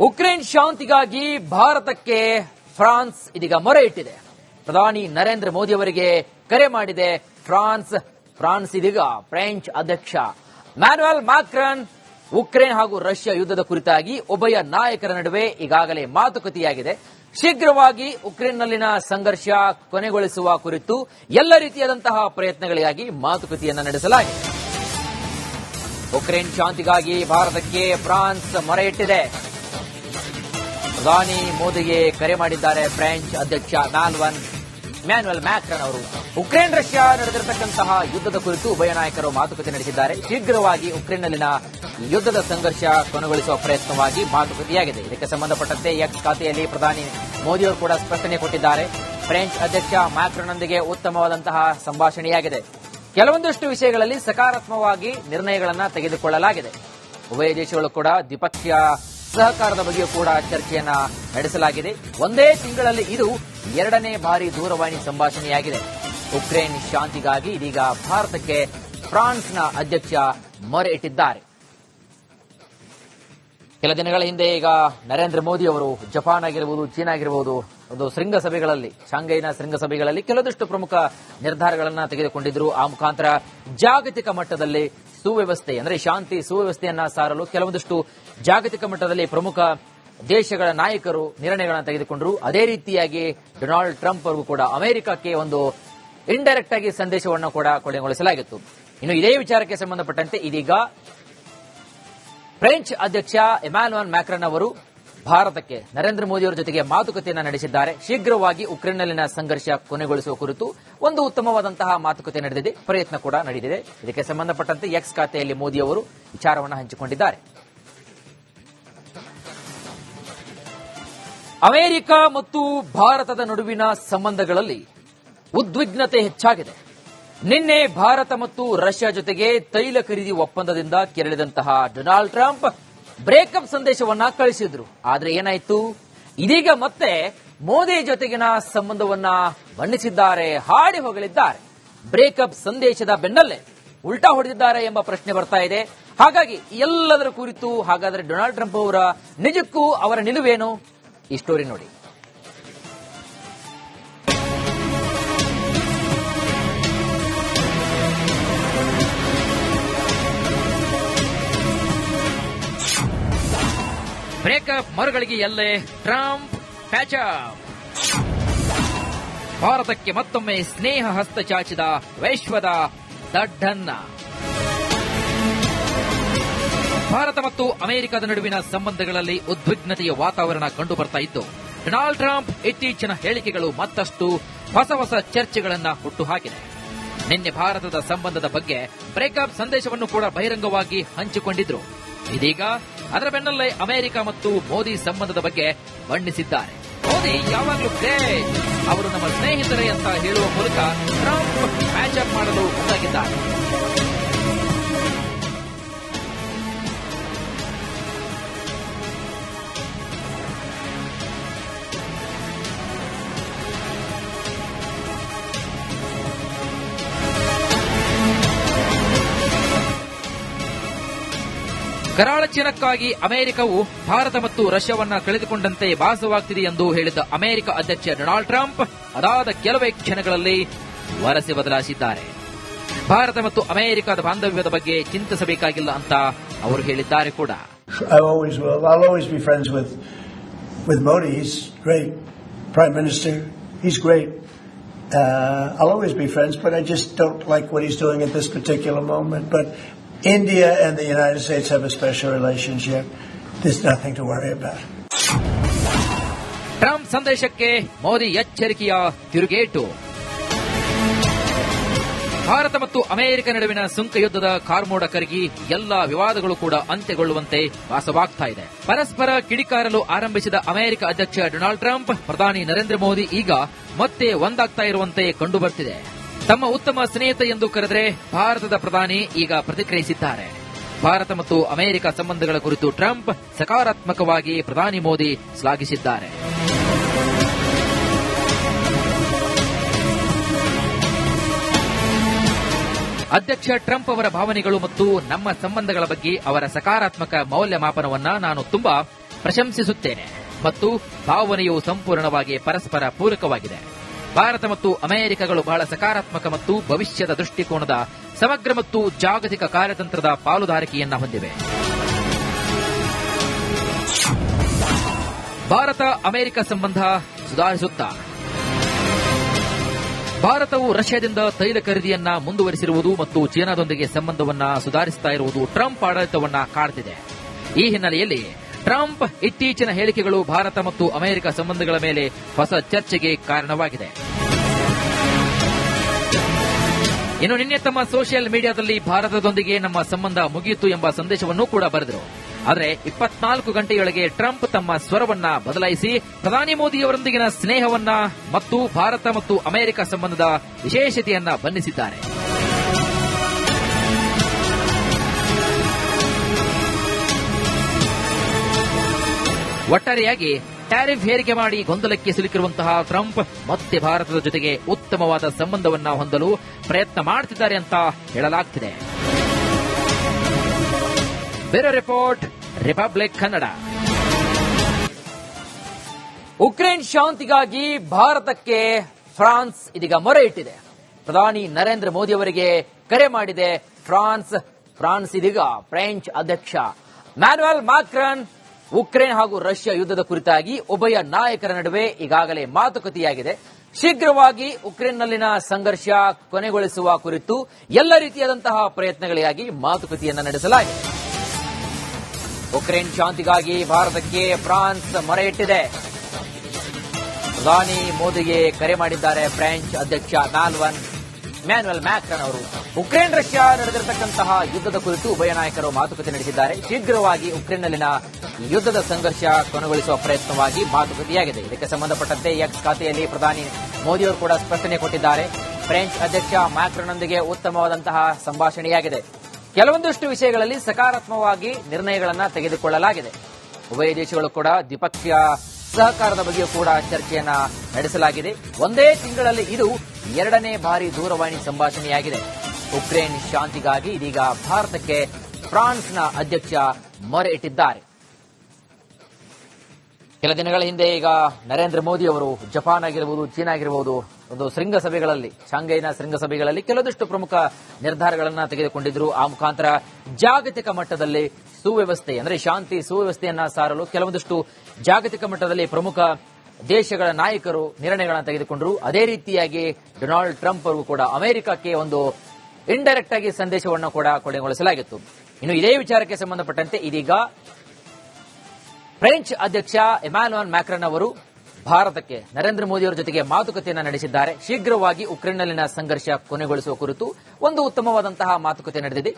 Ukraine ಶಾಂತಿಗಾಗಿ ಭಾರತಕ್ಕೆ France ಇದೀಗ ಮೊರೆ ಇಟ್ಟಿದೆ. ಪ್ರಧಾನಿ ನರೇಂದ್ರ ಮೋದಿ ಅವರಿಗೆ ಕರೆ ಮಾಡಿದೆ ಫ್ರಾನ್ಸ್. ಫ್ರಾನ್ಸ್ ಇದೀಗ ಫ್ರೆಂಚ್ ಅಧ್ಯಕ್ಷ ಮ್ಯಾನುವಲ್ ಮಾಕ್ರನ್ ಉಕ್ರೇನ್ ಹಾಗೂ ರಷ್ಯಾ ಯುದ್ಧದ ಕುರಿತಾಗಿ ಉಭಯ ನಾಯಕರ ನಡುವೆ ಈಗಾಗಲೇ ಮಾತುಕತೆಯಾಗಿದೆ. ಶೀಘ್ರವಾಗಿ ಉಕ್ರೇನ್ನಲ್ಲಿನ ಸಂಘರ್ಷ ಕೊನೆಗೊಳಿಸುವ ಕುರಿತು ಎಲ್ಲ ರೀತಿಯಾದಂತಹ ಪ್ರಯತ್ನಗಳಿಗಾಗಿ ಮಾತುಕತೆಯನ್ನು ನಡೆಸಲಾಗಿದೆ. ಉಕ್ರೇನ್ ಶಾಂತಿಗಾಗಿ ಭಾರತಕ್ಕೆ ಫ್ರಾನ್ಸ್ ಮೊರೆ ಇಟ್ಟಿದೆ. ಪ್ರಧಾನಿ ಮೋದಿಗೆ ಕರೆ ಮಾಡಿದ್ದಾರೆ ಫ್ರೆಂಚ್ ಅಧ್ಯಕ್ಷ ಮ್ಯಾನ್ವನ್ ಮ್ಯಾನ್ವೆಲ್ ಮ್ಯಾಕ್ರನ್ ಅವರು. ಉಕ್ರೇನ್, ರಷ್ಯಾ ನಡೆದಿರತಕ್ಕಂತಹ ಯುದ್ಧದ ಕುರಿತು ಉಭಯ ನಾಯಕರು ಮಾತುಕತೆ ನಡೆಸಿದ್ದಾರೆ. ಶೀಘ್ರವಾಗಿ ಉಕ್ರೇನ್ನಲ್ಲಿನ ಯುದ್ಧದ ಸಂಘರ್ಷ ಕೊನೆಗೊಳಿಸುವ ಪ್ರಯತ್ನವಾಗಿ ಮಾತುಕತೆಯಾಗಿದೆ. ಇದಕ್ಕೆ ಸಂಬಂಧಪಟ್ಟಂತೆ ಎಕ್ಸ್ ಖಾತೆಯಲ್ಲಿ ಪ್ರಧಾನಿ ಮೋದಿಯವರು ಕೂಡ ಸ್ಪಷ್ಟನೆ ಕೊಟ್ಟಿದ್ದಾರೆ. ಫ್ರೆಂಚ್ ಅಧ್ಯಕ್ಷ ಮ್ಯಾಕ್ರನ್ನೊಂದಿಗೆ ಉತ್ತಮವಾದಂತಹ ಸಂಭಾಷಣೆಯಾಗಿದೆ. ಕೆಲವೊಂದಷ್ಟು ವಿಷಯಗಳಲ್ಲಿ ಸಕಾರಾತ್ಮಕವಾಗಿ ನಿರ್ಣಯಗಳನ್ನು ತೆಗೆದುಕೊಳ್ಳಲಾಗಿದೆ. ಉಭಯ ದೇಶಗಳು ಕೂಡ ದ್ವಿಪಕ್ಷೀಯ ಸಹಕಾರದ ಬಗ್ಗೆಯೂ ಕೂಡ ಚರ್ಚೆಯನ್ನ ನಡೆಸಲಾಗಿದೆ. ಒಂದೇ ತಿಂಗಳಲ್ಲಿ ಇದು ಎರಡನೇ ಬಾರಿ ದೂರವಾಣಿ ಸಂಭಾಷಣೆಯಾಗಿದೆ. ಉಕ್ರೇನ್ ಶಾಂತಿಗಾಗಿ ಇದೀಗ ಭಾರತಕ್ಕೆ ಫ್ರಾನ್ಸ್ನ ಅಧ್ಯಕ್ಷ ಮೊರೆ ಇಟ್ಟಿದ್ದಾರೆ. ಕೆಲ ದಿನಗಳ ಹಿಂದೆ ಈಗ ನರೇಂದ್ರ ಮೋದಿ ಅವರು ಜಪಾನ್ ಆಗಿರಬಹುದು ಚೀನಾ ಆಗಿರಬಹುದು ಒಂದು ಶೃಂಗಸಭೆಗಳಲ್ಲಿ, ಶಾಂಘೈನ ಶೃಂಗಸಭೆಗಳಲ್ಲಿ ಕೆಲವೊಂದಿಷ್ಟು ಪ್ರಮುಖ ನಿರ್ಧಾರಗಳನ್ನು ತೆಗೆದುಕೊಂಡಿದ್ರು. ಆ ಮುಖಾಂತರ ಜಾಗತಿಕ ಮಟ್ಟದಲ್ಲಿ ಸುವ್ಯವಸ್ಥೆ, ಅಂದ್ರೆ ಶಾಂತಿ ಸುವ್ಯವಸ್ಥೆಯನ್ನ ಸಾರಲು ಕೆಲವೊಂದಿಷ್ಟು ಜಾಗತಿಕ ಮಟ್ಟದಲ್ಲಿ ಪ್ರಮುಖ ದೇಶಗಳ ನಾಯಕರು ನಿರ್ಣಯಗಳನ್ನು ತೆಗೆದುಕೊಂಡರು. ಅದೇ ರೀತಿಯಾಗಿ ಡೊನಾಲ್ಡ್ ಟ್ರಂಪ್ ಅವರು ಕೂಡ ಅಮೆರಿಕಕ್ಕೆ ಒಂದು ಇಂಡೈರೆಕ್ಟ್ ಆಗಿ ಸಂದೇಶವನ್ನು ಕೂಡ ಕೊನೆಗೊಳಿಸಲಾಗಿತ್ತು. ಇನ್ನು ಇದೇ ವಿಚಾರಕ್ಕೆ ಸಂಬಂಧಪಟ್ಟಂತೆ ಇದೀಗ ಫ್ರೆಂಚ್ ಅಧ್ಯಕ್ಷ ಎಮ್ಯಾನ್ಯುಯಲ್ ಮ್ಯಾಕ್ರನ್ ಅವರು ಭಾರತಕ್ಕೆ ನರೇಂದ್ರ ಮೋದಿ ಅವರ ಜೊತೆಗೆ ಮಾತುಕತೆಯನ್ನು ನಡೆಸಿದ್ದಾರೆ. ಶೀಘ್ರವಾಗಿ ಉಕ್ರೇನ್ನಲ್ಲಿನ ಸಂಘರ್ಷ ಕೊನೆಗೊಳಿಸುವ ಕುರಿತು ಒಂದು ಉತ್ತಮವಾದಂತಹ ಮಾತುಕತೆ ನಡೆದಿದೆ. ಪ್ರಯತ್ನ ಕೂಡ ನಡೆದಿದೆ. ಇದಕ್ಕೆ ಸಂಬಂಧಪಟ್ಟಂತೆ ಎಕ್ಸ್ ಖಾತೆಯಲ್ಲಿ ಮೋದಿ ಅವರು ವಿಚಾರವನ್ನು ಹಂಚಿಕೊಂಡಿದ್ದಾರೆ. ಅಮೆರಿಕ ಮತ್ತು ಭಾರತದ ನಡುವಿನ ಸಂಬಂಧಗಳಲ್ಲಿ ಉದ್ವಿಗ್ನತೆ ಹೆಚ್ಚಾಗಿದೆ. ನಿನ್ನೆ ಭಾರತ ಮತ್ತು ರಷ್ಯಾ ಜೊತೆಗೆ ತೈಲ ಖರೀದಿ ಒಪ್ಪಂದದಿಂದ ಕೆರಳಿದಂತಹ ಡೊನಾಲ್ಡ್ ಟ್ರಂಪ್ ಬ್ರೇಕಪ್ ಸಂದೇಶವನ್ನ ಕಳಿಸಿದ್ರು. ಆದ್ರೆ ಏನಾಯ್ತು? ಇದೀಗ ಮತ್ತೆ ಮೋದಿ ಜೊತೆಗಿನ ಸಂಬಂಧವನ್ನ ಬಣ್ಣಿಸಿದ್ದಾರೆ, ಹಾಡಿ ಹೊಗಳಿದ್ದಾರೆ. ಬ್ರೇಕಪ್ ಸಂದೇಶದ ಬೆನ್ನಲ್ಲೇ ಉಲ್ಟಾ ಹೊಡೆದಿದ್ದಾರೆ ಎಂಬ ಪ್ರಶ್ನೆ ಬರ್ತಾ ಇದೆ. ಹಾಗಾಗಿ ಎಲ್ಲದರ ಕುರಿತು ಹಾಗಾದ್ರೆ ಡೊನಾಲ್ಡ್ ಟ್ರಂಪ್ ಅವರ ನಿಜಕ್ಕೂ ಅವರ ನಿಲುವೇನು? ಈ ಸ್ಟೋರಿ ನೋಡಿ. ಬ್ರೇಕಪ್ ಮರುಗಳಿಗೆ ಎಲ್ಲೇ? ಟ್ರಂಪ್ ಪ್ಯಾಚಪ್ ಭಾರತಕ್ಕೆ ಮತ್ತೊಮ್ಮೆ ಸ್ನೇಹ ಹಸ್ತ ಚಾಚಿದ ವೈಶ್ವದ ದಡ್ಡನ್ನ ಭಾರತ ಮತ್ತು ಅಮೆರಿಕದ ನಡುವಿನ ಸಂಬಂಧಗಳಲ್ಲಿ ಉದ್ವಿಗ್ನತೆಯ ವಾತಾವರಣ ಕಂಡು ಬರ್ತಾ ಇದ್ದು ಡೊನಾಲ್ಡ್ ಟ್ರಂಪ್ ಇತ್ತೀಚಿನ ಹೇಳಿಕೆಗಳು ಮತ್ತಷ್ಟು ಹೊಸ ಹೊಸ ಚರ್ಚೆಗಳನ್ನು ಹುಟ್ಟುಹಾಕಿದೆ. ನಿನ್ನೆ ಭಾರತದ ಸಂಬಂಧದ ಬಗ್ಗೆ ಬ್ರೇಕಪ್ ಸಂದೇಶವನ್ನು ಕೂಡ ಬಹಿರಂಗವಾಗಿ ಹಂಚಿಕೊಂಡಿದ್ರು. ಇದೀಗ ಅದರ ಬೆನ್ನಲ್ಲೇ ಅಮೆರಿಕ ಮತ್ತು ಮೋದಿ ಸಂಬಂಧದ ಬಗ್ಗೆ ಬಣ್ಣಿಸಿದ್ದಾರೆ. ಮೋದಿ ಯಾವಾಗಲೂ ಗ್ರೇಟ್ ಅವರು ನಮ್ಮ ಸ್ನೇಹಿತರೇ ಅಂತ ಹೇಳುವ ಮೂಲಕ ಟ್ರಂಪ್ ಮ್ಯಾಚ್ ಅಪ್ ಮಾಡಲು ಮುಂದಾಗಿದ್ದಾರೆ. ಪ್ರವಚನಕ್ಕಾಗಿ ಅಮೆರಿಕವು ಭಾರತ ಮತ್ತು ರಷ್ಯಾವನ್ನು ಕಳೆದುಕೊಂಡಂತೆ ಭಾಸವಾಗ್ತಿದೆ ಎಂದು ಹೇಳಿದ ಅಮೆರಿಕ ಅಧ್ಯಕ್ಷ ಡೊನಾಲ್ಡ್ ಟ್ರಂಪ್ ಅದಾದ ಕೆಲವೇ ಕ್ಷಣಗಳಲ್ಲಿ ವರಸೆ ಬದಲಾಯಿಸಿದ್ದಾರೆ. ಭಾರತ ಮತ್ತು ಅಮೆರಿಕದ ಬಾಂಧವ್ಯದ ಬಗ್ಗೆ ಚಿಂತಿಸಬೇಕಾಗಿಲ್ಲ ಅಂತ ಅವರು ಹೇಳಿದ್ದಾರೆ ಕೂಡ. Uh, I'll always be friends, but I just don't like what he's doing at this particular moment. But India and the United States have a special relationship. There's nothing to worry about. Trump ಸಂದೇಶಕ್ಕೆ Modi ಎಚ್ಚರಿಕೆಯ ತಿರುಗೇಟು ಭಾರತ ಮತ್ತು America ನಡುವಿನ ಸುಂಕ ಯುದ್ಧದ ಕಾರ್ಮೋಡ ಕರಗಿ ಎಲ್ಲಾ ವಿವಾದಗಳು ಕೂಡ ಅಂತ್ಯಗೊಳ್ಳುವಂತೆ ವಾಸವಾಗ್ತಾ ಇದೆ ಪರಸ್ಪರ ಕಿಡಿಕಾರಲು ಆರಂಭಿಸಿದ ಅಮೆರಿಕ ಅಧ್ಯಕ್ಷ ಡೊನಾಲ್ಡ್ ಟ್ರಂಪ್, ಪ್ರಧಾನಿ ನರೇಂದ್ರ ಮೋದಿ ಈಗ ಮತ್ತೆ ಒಂದಾಗ್ತಾ ಇರುವಂತೆ ಕಂಡುಬರ್ತಿದೆ ತಮ್ಮ ಉತ್ತಮ ಸ್ನೇಹಿತ ಎಂದು ಕರೆದರೆ ಭಾರತದ ಪ್ರಧಾನಿ ಈಗ ಪ್ರತಿಕ್ರಿಯಿಸಿದ್ದಾರೆ. ಭಾರತ ಮತ್ತು ಅಮೆರಿಕ ಸಂಬಂಧಗಳ ಕುರಿತು ಟ್ರಂಪ್ ಸಕಾರಾತ್ಮಕವಾಗಿ ಪ್ರಧಾನಿ ಮೋದಿ ಶ್ಲಾಘಿಸಿದ್ದಾರೆ. ಅಧ್ಯಕ್ಷ ಟ್ರಂಪ್ ಅವರ ಭಾವನೆಗಳು ಮತ್ತು ನಮ್ಮ ಸಂಬಂಧಗಳ ಬಗ್ಗೆ ಅವರ ಸಕಾರಾತ್ಮಕ ಮೌಲ್ಯಮಾಪನವನ್ನು ನಾನು ತುಂಬಾ ಪ್ರಶಂಸಿಸುತ್ತೇನೆ. ಮತ್ತು ಭಾವನೆಯು ಸಂಪೂರ್ಣವಾಗಿ ಪರಸ್ಪರ ಪೂರಕವಾಗಿದೆ. ಭಾರತ ಮತ್ತು ಅಮೆರಿಕಗಳು ಬಹಳ ಸಕಾರಾತ್ಮಕ ಮತ್ತು ಭವಿಷ್ಯದ ದೃಷ್ಟಿಕೋನದ ಸಮಗ್ರ ಮತ್ತು ಜಾಗತಿಕ ಕಾರ್ಯತಂತ್ರದ ಪಾಲುದಾರಿಕೆಯನ್ನು ಹೊಂದಿವೆ. ಭಾರತ, ಅಮೆರಿಕ ಸಂಬಂಧ ಸುಧಾರಿಸುತ್ತಾ. ಭಾರತವು ರಷ್ಯಾದಿಂದ ತೈಲ ಖರೀದಿಯನ್ನ ಮುಂದುವರಿಸಿರುವುದು ಮತ್ತು ಚೀನಾದೊಂದಿಗೆ ಸಂಬಂಧವನ್ನ ಸುಧಾರಿಸುತ್ತಾ ಇರುವುದು ಟ್ರಂಪ್ ಆಡಳಿತವನ್ನ ಕಾಡ್ತಿದೆ. ಈ ಹಿನ್ನೆಲೆಯಲ್ಲಿ ಟ್ರಂಪ್ ಇತ್ತೀಚಿನ ಹೇಳಿಕೆಗಳು ಭಾರತ ಮತ್ತು ಅಮೆರಿಕ ಸಂಬಂಧಗಳ ಮೇಲೆ ಹೊಸ ಚರ್ಚೆಗೆ ಕಾರಣವಾಗಿದೆ. ಇನ್ನು ನಿನ್ನೆ ತಮ್ಮ ಸೋಷಿಯಲ್ ಮೀಡಿಯಾದಲ್ಲಿ ಭಾರತದೊಂದಿಗೆ ನಮ್ಮ ಸಂಬಂಧ ಮುಗಿಯಿತು ಎಂಬ ಸಂದೇಶವನ್ನು ಕೂಡ ಬರೆದರು. ಆದರೆ ಇಪ್ಪತ್ನಾಲ್ಕು ಗಂಟೆಯೊಳಗೆ ಟ್ರಂಪ್ ತಮ್ಮ ಸ್ವರವನ್ನ ಬದಲಾಯಿಸಿ ಪ್ರಧಾನಿ ಮೋದಿಯವರೊಂದಿಗಿನ ಸ್ನೇಹವನ್ನ ಮತ್ತು ಭಾರತ ಮತ್ತು ಅಮೆರಿಕ ಸಂಬಂಧದ ವಿಶೇಷತೆಯನ್ನ ಬಣ್ಣಿಸಿದ್ದಾರೆ. ಒಟ್ಟಾರೆಯಾಗಿ ಟ್ಯಾರಿಫ್ ಹೇರಿಕೆ ಮಾಡಿ ಗೊಂದಲಕ್ಕೆ ಸಿಲುಕಿರುವಂತಹ ಟ್ರಂಪ್ ಮತ್ತೆ ಭಾರತದ ಜೊತೆಗೆ ಉತ್ತಮವಾದ ಸಂಬಂಧವನ್ನ ಹೊಂದಲು ಪ್ರಯತ್ನ ಮಾಡುತ್ತಿದ್ದಾರೆ ಅಂತ ಹೇಳಲಾಗ್ತಿದೆ. ಬೇರೆ ರಿಪೋರ್ಟ್ ರಿಪಬ್ಲಿಕ್ ಕನ್ನಡ ಉಕ್ರೇನ್ ಶಾಂತಿಗಾಗಿ ಭಾರತಕ್ಕೆ ಫ್ರಾನ್ಸ್ ಇದೀಗ ಮೊರೆ ಇಟ್ಟಿದೆ. ಪ್ರಧಾನಿ ನರೇಂದ್ರ ಮೋದಿ ಅವರಿಗೆ ಕರೆ ಮಾಡಿದೆ ಫ್ರಾನ್ಸ್. ಫ್ರಾನ್ಸ್ ಇದೀಗ ಫ್ರೆಂಚ್ ಅಧ್ಯಕ್ಷ. ಮ್ಯಾನುವಲ್ ಮಾಕ್ರನ್ ಉಕ್ರೇನ್ ಹಾಗೂ ರಷ್ಯಾ ಯುದ್ಧದ ಕುರಿತಾಗಿ ಉಭಯ ನಾಯಕರ ನಡುವೆ ಈಗಾಗಲೇ ಮಾತುಕತೆಯಾಗಿದೆ. ಶೀಘ್ರವಾಗಿ ಉಕ್ರೇನ್ನಲ್ಲಿನ ಸಂಘರ್ಷ ಕೊನೆಗೊಳಿಸುವ ಕುರಿತು ಎಲ್ಲ ರೀತಿಯಾದಂತಹ ಪ್ರಯತ್ನಗಳಿಗಾಗಿ ಮಾತುಕತೆಯನ್ನ ನಡೆಸಲಾಗಿದೆ. ಉಕ್ರೇನ್ ಶಾಂತಿಗಾಗಿ ಭಾರತಕ್ಕೆ ಫ್ರಾನ್ಸ್ ಮೊರೆ ಇಟ್ಟಿದೆ ಪ್ರಧಾನಿ ಮೋದಿಗೆ ಕರೆ ಮಾಡಿದ್ದಾರೆ ಫ್ರೆಂಚ್ ಅಧ್ಯಕ್ಷ ಮ್ಯಾಲ್ವನ್ ಮ್ಯಾನ್ಯಲ್ ಮ್ಯಾಕ್ರನ್ ಅವರು. ಉಕ್ರೇನ್ ರಷ್ಯಾ ನಡೆದಿರತಕ್ಕಂತಹ ಯುದ್ಧದ ಕುರಿತು ಉಭಯ ನಾಯಕರು ಮಾತುಕತೆ ನಡೆಸಿದ್ದಾರೆ. ಶೀಘ್ರವಾಗಿ ಉಕ್ರೇನ್ನಲ್ಲಿನ ಯುದ್ಧದ ಸಂಘರ್ಷ ಕೊನೆಗೊಳಿಸುವ ಪ್ರಯತ್ನವಾಗಿ ಮಾತುಕತೆಯಾಗಿದೆ. ಇದಕ್ಕೆ ಸಂಬಂಧಪಟ್ಟಂತೆ ಎಕ್ಸ್ ಖಾತೆಯಲ್ಲಿ ಪ್ರಧಾನಿ ಮೋದಿಯವರು ಕೂಡ ಸ್ಪಷ್ಟನೆ ಕೊಟ್ಟಿದ್ದಾರೆ. ಫ್ರೆಂಚ್ ಅಧ್ಯಕ್ಷ ಮ್ಯಾಕ್ರನ್ನೊಂದಿಗೆ ಉತ್ತಮವಾದಂತಹ ಸಂಭಾಷಣೆಯಾಗಿದೆ. ಕೆಲವೊಂದಷ್ಟು ವಿಷಯಗಳಲ್ಲಿ ಸಕಾರಾತ್ಮಕವಾಗಿ ನಿರ್ಣಯಗಳನ್ನು ತೆಗೆದುಕೊಳ್ಳಲಾಗಿದೆ. ಉಭಯ ದೇಶಗಳು ಕೂಡ ದ್ವಿಪಕ್ಷೀಯ ಸಹಕಾರದ ಬಗ್ಗೆಯೂ ಕೂಡ ಚರ್ಚೆಯನ್ನ ನಡೆಸಲಾಗಿದೆ. ಒಂದೇ ತಿಂಗಳಲ್ಲಿ ಇದು ಎರಡನೇ ಬಾರಿ ದೂರವಾಣಿ ಸಂಭಾಷಣೆಯಾಗಿದೆ. ಉಕ್ರೇನ್ ಶಾಂತಿಗಾಗಿ ಇದೀಗ ಭಾರತಕ್ಕೆ ಫ್ರಾನ್ಸ್ನ ಅಧ್ಯಕ್ಷ ಮೊರೆ ಇಟ್ಟಿದ್ದಾರೆ. ಕೆಲ ದಿನಗಳ ಹಿಂದೆ ಈಗ ನರೇಂದ್ರ ಮೋದಿ ಅವರು ಜಪಾನ್ ಆಗಿರಬಹುದು ಚೀನಾ ಆಗಿರಬಹುದು ಒಂದು ಶೃಂಗಸಭೆಗಳಲ್ಲಿ, ಶಾಂಘೈನ ಶೃಂಗಸಭೆಗಳಲ್ಲಿ ಕೆಲವೊಂದಿಷ್ಟು ಪ್ರಮುಖ ನಿರ್ಧಾರಗಳನ್ನು ತೆಗೆದುಕೊಂಡಿದ್ರು. ಆ ಮುಖಾಂತರ ಜಾಗತಿಕ ಮಟ್ಟದಲ್ಲಿ ಸುವ್ಯವಸ್ಥೆ, ಅಂದ್ರೆ ಶಾಂತಿ ಸುವ್ಯವಸ್ಥೆಯನ್ನ ಸಾರಲು ಕೆಲವೊಂದಿಷ್ಟು ಜಾಗತಿಕ ಮಟ್ಟದಲ್ಲಿ ಪ್ರಮುಖ ದೇಶಗಳ ನಾಯಕರು ನಿರ್ಣಯಗಳನ್ನು ತೆಗೆದುಕೊಂಡರು. ಅದೇ ರೀತಿಯಾಗಿ ಡೊನಾಲ್ಡ್ ಟ್ರಂಪ್ ಅವರು ಕೂಡ ಅಮೆರಿಕಕ್ಕೆ ಒಂದು ಇಂಡೈರೆಕ್ಟ್ ಆಗಿ ಸಂದೇಶವನ್ನು ಕೂಡ ಕೊನೆಗೊಳಿಸಲಾಗಿತ್ತು. ಇನ್ನು ಇದೇ ವಿಚಾರಕ್ಕೆ ಸಂಬಂಧಪಟ್ಟಂತೆ ಇದೀಗ ಫ್ರೆಂಚ್ ಅಧ್ಯಕ್ಷ ಎಮ್ಯಾನ್ಯುಯಲ್ ಮ್ಯಾಕ್ರನ್ ಅವರು ಭಾರತಕ್ಕೆ ನರೇಂದ್ರ ಮೋದಿ ಅವರ ಜೊತೆಗೆ ಮಾತುಕತೆಯನ್ನು ನಡೆಸಿದ್ದಾರೆ. ಶೀಘ್ರವಾಗಿ ಉಕ್ರೇನ್ನಲ್ಲಿನ ಸಂಘರ್ಷ ಕೊನೆಗೊಳಿಸುವ ಕುರಿತು ಒಂದು ಉತ್ತಮವಾದಂತಹ ಮಾತುಕತೆ ನಡೆದಿದೆ.